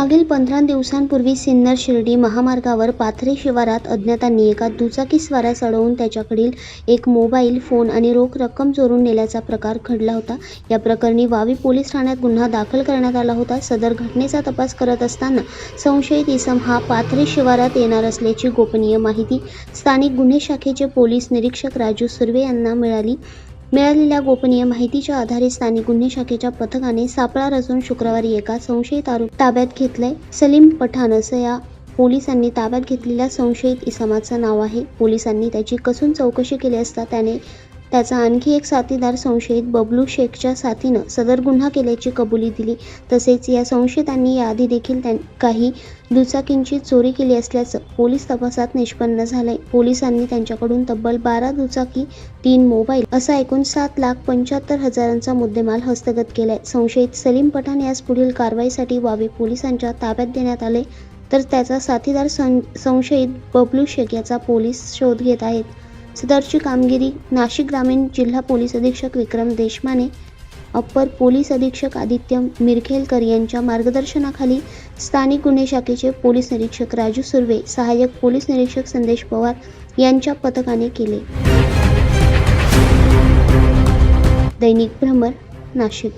साधारण दिवसांपूर्वी सिन्नर शिर्डी महामार्गावर पाथरे शिवारात अज्ञातांनी एका दुचाकीस्वारास सडवून त्याच्याकडील एक मोबाईल फोन आणि रोख रक्कम चोरून नेल्याचा प्रकार घडला होता. या प्रकरणी वावी पोलीस ठाण्यात गुन्हा दाखल करण्यात आला होता. सदर घटनेचा तपास करत असताना संशयित इसम हा पाथरे शिवारात येणार असल्याची गोपनीय माहिती स्थानिक गुन्हे शाखेचे पोलीस निरीक्षक राजू सुर्वे यांना मिळाली. मिळालेल्या गोपनीय माहितीच्या आधारे स्थानिक गुन्हे शाखेच्या पथकाने सापळा रचून शुक्रवारी एका संशयित आरोप ताब्यात घेतलाय. सलीम पठाण असं या पोलिसांनी ताब्यात घेतलेल्या संशयित इसमाचं नाव आहे. पोलिसांनी त्याची कसून चौकशी केली असता त्याने त्याचा आणखी एक साथीदार संशयित बबलू शेखच्या साथीनं सदर गुन्हा केल्याची कबुली दिली. तसेच या संशयितांनी याआधी देखील त्यां काही दुचाकींची चोरी केली असल्याचं पोलीस तपासात निष्पन्न झालंय. पोलिसांनी त्यांच्याकडून तब्बल बारा दुचाकी तीन मोबाईल असा एकूण सात लाख पंच्याहत्तर हजारांचा मुद्देमाल हस्तगत केलाय. संशयित सलीम पठाण यास पुढील कारवाईसाठी वावी पोलिसांच्या ताब्यात देण्यात आले तर त्याचा साथीदार सं संशयित बबलू शेख याचा पोलीस शोध घेत आहेत. सदरची कामगिरी नाशिक ग्रामीण जिल्हा पोलीस अधीक्षक विक्रम देशमाने अप्पर पोलीस अधीक्षक आदित्य मिरखेलकर यांच्या मार्गदर्शनाखाली स्थानिक गुन्हे शाखेचे पोलीस निरीक्षक राजू सुर्वे सहाय्यक पोलीस निरीक्षक संदेश पवार यांच्या पथकाने केले. दैनिक भ्रमर नाशिक.